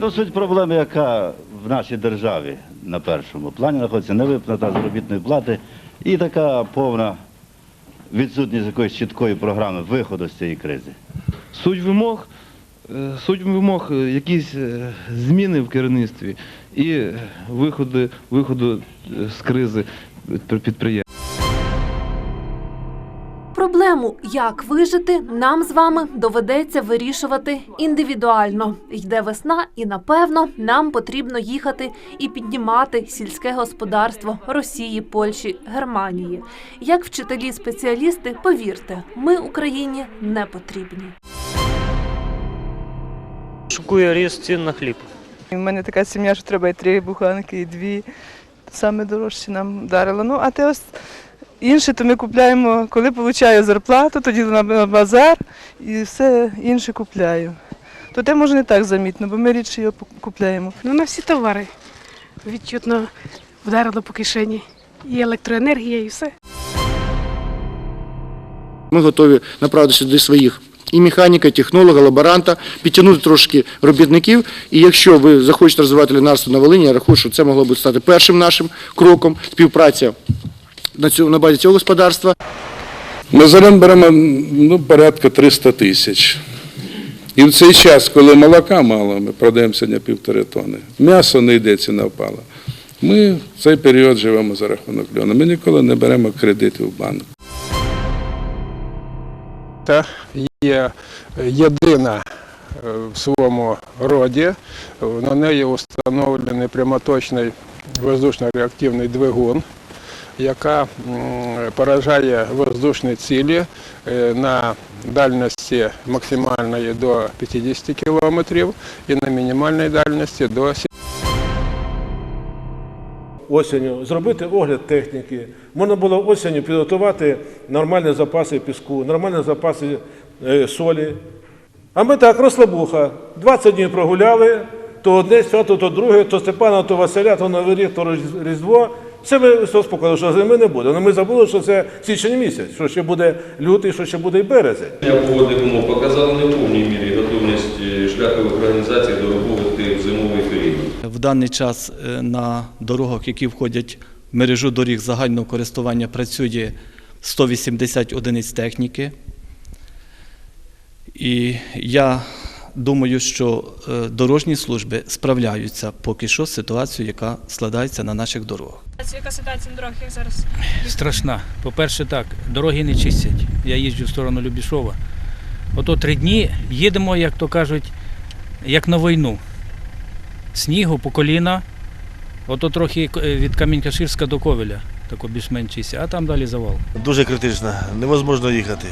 Ну, суть проблеми, яка в нашій державі на першому плані знаходиться невиплата заробітної плати і така повна відсутність якоїсь чіткої програми виходу з цієї кризи. Суть вимог, е, суть вимог, е, якісь е, зміни в керівництві і виходи, виходу з кризи підпри- підприємств. Проблему, як вижити, нам з вами доведеться вирішувати індивідуально. Йде весна, і напевно нам потрібно їхати і піднімати сільське господарство Росії, Польщі, Германії. Як вчителі-спеціалісти, повірте, ми Україні не потрібні. Шокує ріст цін на хліб. У мене така сім'я, що треба і три буханки, і дві. Саме дорожче нам вдарило. Ну, а те ось інше, то ми купляємо, коли получаю зарплату, тоді на на базар і все інше купляю. То те може не так замітно, бо ми рідше його купляємо. Ну, на всі товари відчутно вдарило по кишені. І електроенергія, і все. Ми готові направити сюди своїх і механіка, і технолога, лаборанта, підтягнути трошки робітників. І якщо ви захочете розвивати лінарство на Волині, я рахую, що це могло б стати першим нашим кроком співпраця на цю на базі цього господарства. Ми зараз беремо ну, порядка 300 тисяч. І в цей час, коли молока мало, ми продаємо сьогодні півтори тони, м'ясо не йде, ціна впала. Ми в цей період живемо за рахунок льону. Ми ніколи не беремо кредити в банк. Та є єдина е, в своєму роді. На неї встановлений прямоточний воздушно-реактивний двигун, яка поражає воздушні цілі е, на дальності максимальної до 50 км і на мінімальній дальності до осінню зробити огляд техніки. Можна було осінню підготувати нормальні запаси піску, нормальні запаси е, солі. А ми так, розслабуха. 20 днів прогуляли, то одне свято, то друге, то Степана, то Василя, то Новий рік, то Різ- Різдво. Все ми все спокійно, що зими не буде. Але ми забули, що це січень місяць, що ще буде лютий, що ще буде і березень. Погодних умов показали не в повній мірі готовність е, шляхових організацій до роботи в зимовий період. В даний час е, на дорогах, які входять в мережу доріг загального користування, працює 180 одиниць техніки. І я думаю, що е, дорожні служби справляються поки що з ситуацією, яка складається на наших дорогах. Яка ситуація на дорогах, як зараз? Страшна. По-перше, так, дороги не чистять. Я їжджу в сторону Любішова. Ото три дні їдемо, як то кажуть, як на війну. Снігу по коліна, ото трохи е, від Камінь-Каширська до Ковеля, тако більш-менш чисті, а там далі завал. Дуже критично, невозможно їхати.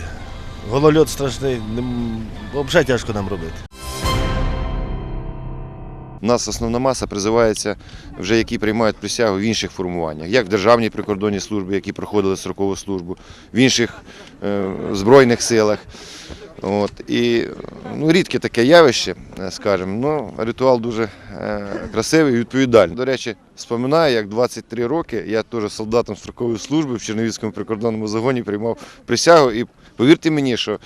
Голольот страшний, нем- взагалі тяжко нам робити. У нас основна маса призивається вже які приймають присягу в інших формуваннях, як в Державній прикордонній службі, які проходили строкову службу, в інших е, збройних силах. От, і ну, рідке таке явище, е, скажімо, ну, ритуал дуже е, красивий і відповідальний. До речі, споминаю, як 23 роки я теж солдатом строкової служби в Чернівському прикордонному загоні приймав присягу. І повірте мені, що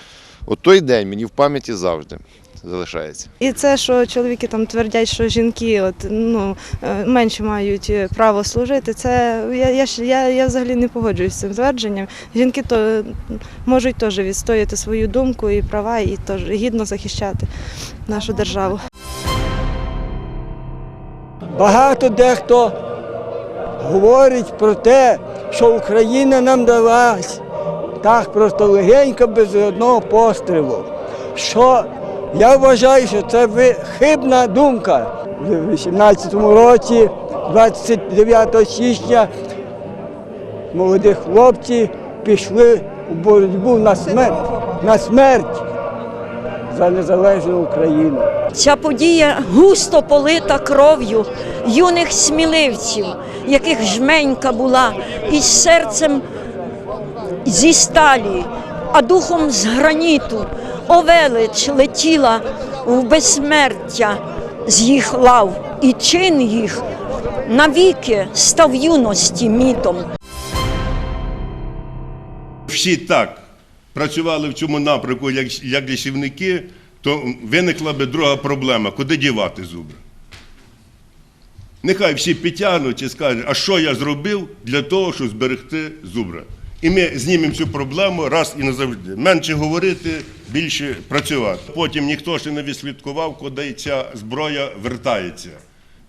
от той день мені в пам'яті завжди залишається. І це, що чоловіки там твердять, що жінки от, ну, е, менше мають е, право служити, це я, я, я, я взагалі не погоджуюсь з цим твердженням. Жінки то можуть теж відстояти свою думку і права, і теж гідно захищати нашу державу. Багато дехто говорить про те, що Україна нам далась так просто легенько, без одного пострілу. Що я вважаю, що це хибна думка. У 18-му році, 29 січня, молоді хлопці пішли у боротьбу на смерть, на смерть за незалежну Україну. Ця подія густо полита кров'ю юних сміливців, яких жменька була із серцем зі сталі, а духом з граніту. Овелич летіла в безсмертя з їх лав, і чин їх навіки став юності мітом. всі так працювали в цьому напрямку, як, як лісівники, то виникла би друга проблема, куди дівати зуби. Нехай всі підтягнуть і скажуть, а що я зробив для того, щоб зберегти зубра. І ми знімемо цю проблему раз і назавжди. Менше говорити, більше працювати. Потім ніхто ще не відслідкував, куди ця зброя вертається.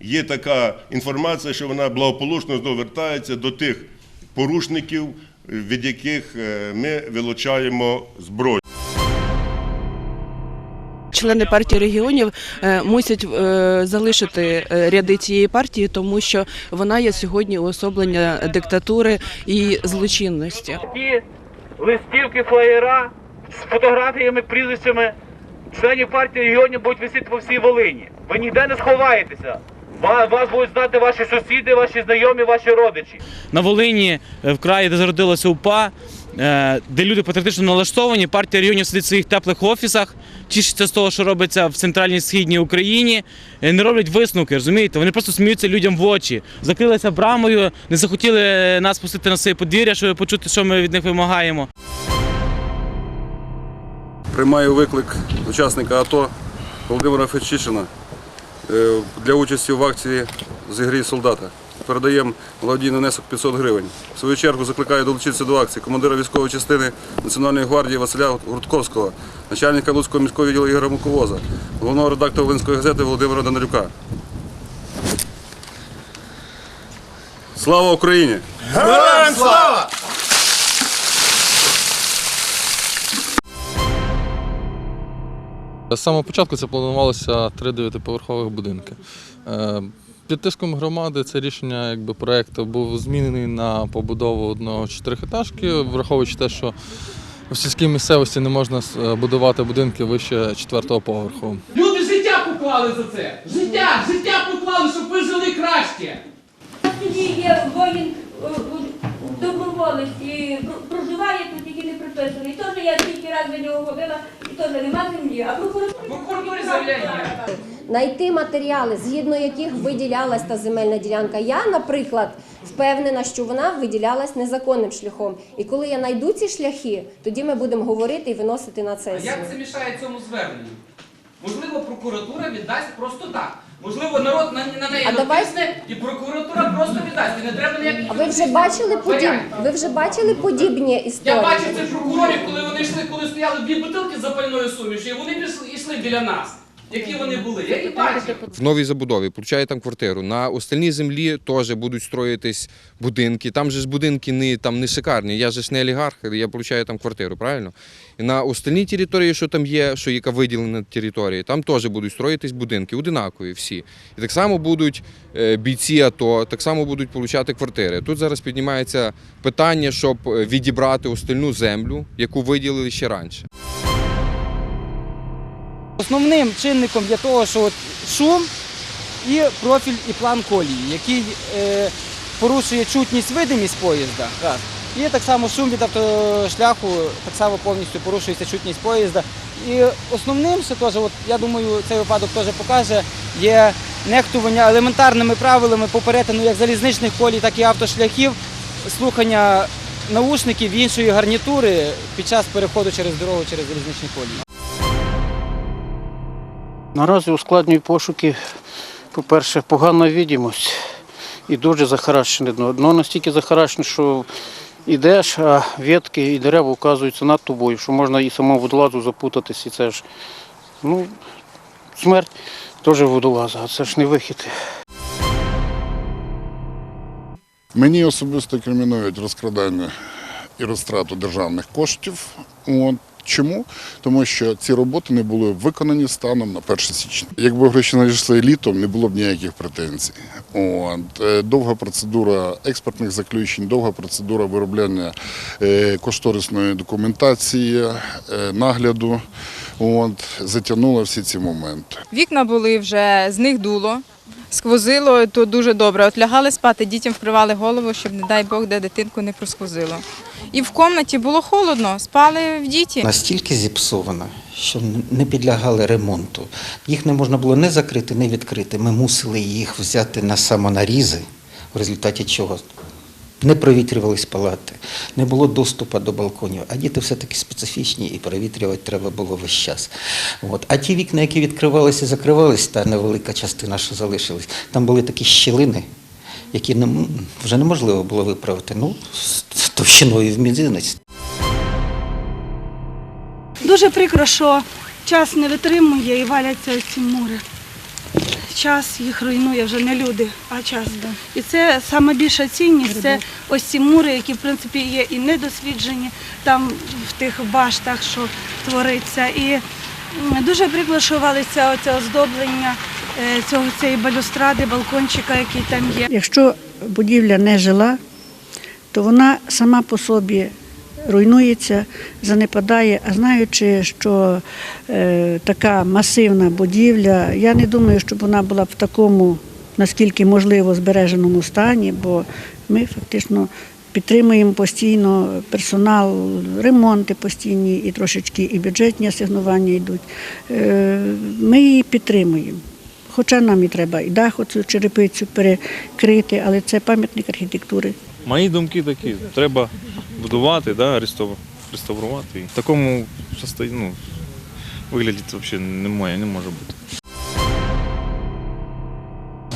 Є така інформація, що вона благополучно знову вертається до тих порушників, від яких е, ми вилучаємо зброю. Члени партії регіонів е, мусять е, залишити е, ряди цієї партії, тому що вона є сьогодні уособлення диктатури і злочинності. Ті листівки, флеєра з фотографіями, прізвищами членів партії регіонів будуть висіти по всій Волині. Ви ніде не сховаєтеся. Ва- Вас будуть знати ваші сусіди, ваші знайомі, ваші родичі. На Волині, в краї, де зародилася УПА, де люди патріотично налаштовані, партія регіонів сидить в своїх теплих офісах, тішиться з того, що робиться в центральній східній Україні, е, не роблять висновки, розумієте? Вони просто сміються людям в очі, закрилися брамою, не захотіли нас пустити на своє подвір'я, щоб почути, що ми від них вимагаємо. Приймаю виклик учасника АТО Володимира Федчишина е, для участі в акції «Зігрій солдата. Передаємо благодійний внесок 500 гривень. В свою чергу закликаю долучитися до акції командира військової частини Національної гвардії Василя Гуртковського, начальника Луцького міського відділу Ігоря Муковоза, головного редактора Волинської газети Володимира Данилюка. Слава Україні! Героям слава! З самого початку це планувалося три дев'ятиповерхових будинки. Під тиском громади це рішення, якби проект був змінений на побудову одного чотирихетажки, враховуючи те, що в сільській місцевості не можна е, будувати будинки вище четвертого поверху. Люди життя поклали за це. Життя, життя поклали, щоб ви жили краще. Тоді є воїн е, доброволець і проживає тут, тільки не приписаний. Теж я тільки раз до нього ходила, і теж нема землі. А прокуратура... Прокуратурі заявлення. Знайти матеріали, згідно яких виділялась та земельна ділянка. Я, наприклад, впевнена, що вона виділялась незаконним шляхом. І коли я знайду ці шляхи, тоді ми будемо говорити і виносити на А як це мішає цьому зверненню? Можливо, прокуратура віддасть просто так. Можливо, народ на, на неї А давай- натисне і прокуратура просто віддасть. І не треба ніяких. А ви вже бачили подіб... варіантів. ви вже бачили подібні історії? Я бачив цих прокурорів, коли вони йшли, коли стояли дві бутилки з запальною сумішю, і вони пішли йшли біля нас. Які вони були? Я їх бачив. в новій забудові, получає там квартиру. На остальній землі теж будуть строїтись будинки. Там же ж будинки не, там не шикарні. Я же ж не олігарх, я получаю там квартиру, правильно? І на остальній території, що там є, що яка виділена територія, там теж будуть строїтись будинки, одинакові всі. І так само будуть е, бійці АТО, так само будуть получати квартири. Тут зараз піднімається питання, щоб е, відібрати остальну землю, яку виділили ще раніше. Основним чинником для того, що от шум і профіль і план колії, який е, порушує чутність видимість поїзда. Раз. І так само шум від автошляху, так само повністю порушується чутність поїзда. І основним ще теж, от, я думаю, цей випадок теж покаже, є нехтування елементарними правилами по перетину як залізничних колій, так і автошляхів, слухання наушників іншої гарнітури під час переходу через дорогу через залізничні колії. Наразі ускладнює пошуки, по-перше, погана відомість і дуже захаращене дно. Дно настільки захаращене, що йдеш, а ветки і дерева оказуються над тобою, що можна і самому водолазу запутатись, і це ж ну, смерть теж водолаза, а це ж не вихід. Мені особисто кримінують розкрадання і розтрату державних коштів. От. Чому? Тому що ці роботи не були виконані станом на 1 січня. Якби гроші надійшли літом, не було б ніяких претензій. От. Е, Довга процедура експертних заключень, довга процедура виробляння е, кошторисної документації, е, нагляду. От. Затягнула всі ці моменти. Вікна були вже, з них дуло, сквозило, то дуже добре. От лягали спати, дітям вкривали голову, щоб, не дай Бог, де дитинку не просквозило. І в кімнаті було холодно, спали в діті. Настільки зіпсовано, що не підлягали ремонту. Їх не можна було не закрити, не відкрити. Ми мусили їх взяти на самонарізи, в результаті чого Не провітрювались палати, не було доступу до балконів, а діти все-таки специфічні і провітрювати треба було весь час. От. А ті вікна, які відкривалися і закривалися, та невелика частина, що залишилась, там були такі щілини, які не, вже неможливо було виправити. Ну, з товщиною в мізинець. Дуже прикро, що час не витримує і валяться ці мури. Час їх руйнує вже не люди, а час. І це саме більша цінність це ось ці мури, які в принципі є і недосліджені там в тих баштах, що твориться. І дуже валиться оце оздоблення е, цього цієї балюстради, балкончика, який там є. Якщо будівля не жила, то вона сама по собі руйнується, занепадає. А знаючи, що е, така масивна будівля, я не думаю, щоб вона була в такому, наскільки можливо, збереженому стані, бо ми фактично підтримуємо постійно персонал, ремонти постійні і трошечки і бюджетні асигнування йдуть. Е, Ми її підтримуємо. Хоча нам і треба і дах, оцю черепицю перекрити, але це пам'ятник архітектури. Мої думки такі, треба будувати, да, реставрувати. В такому ну, вигляді взагалі немає, не може бути.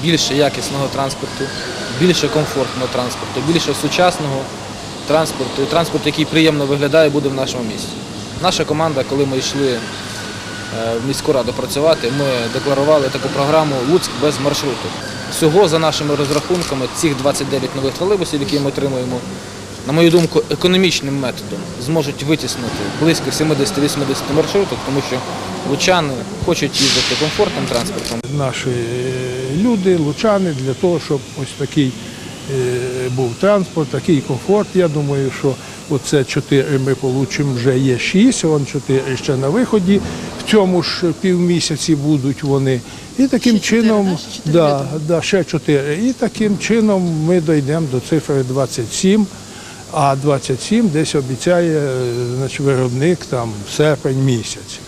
більше якісного транспорту, більше комфортного транспорту, більше сучасного транспорту і транспорт, який приємно виглядає, буде в нашому місті. Наша команда, коли ми йшли е, в міську раду працювати, ми декларували таку програму Луцьк без маршруту. Всього за нашими розрахунками цих 29 нових тролейбусів, які ми отримуємо, на мою думку, економічним методом зможуть витіснити близько 70-80 маршруток, тому що лучани хочуть їздити комфортним транспортом. наші е, люди, лучани, для того, щоб ось такий е, був транспорт, такий комфорт. Я думаю, що оце чотири ми отримаємо, вже є шість, вон чотири ще на виході. В цьому ж півмісяці будуть вони. І таким чином, да, да, ще 4. І таким чином ми дійдемо до цифри 27. А 27 десь обіцяє е, значить, виробник там серпень місяць.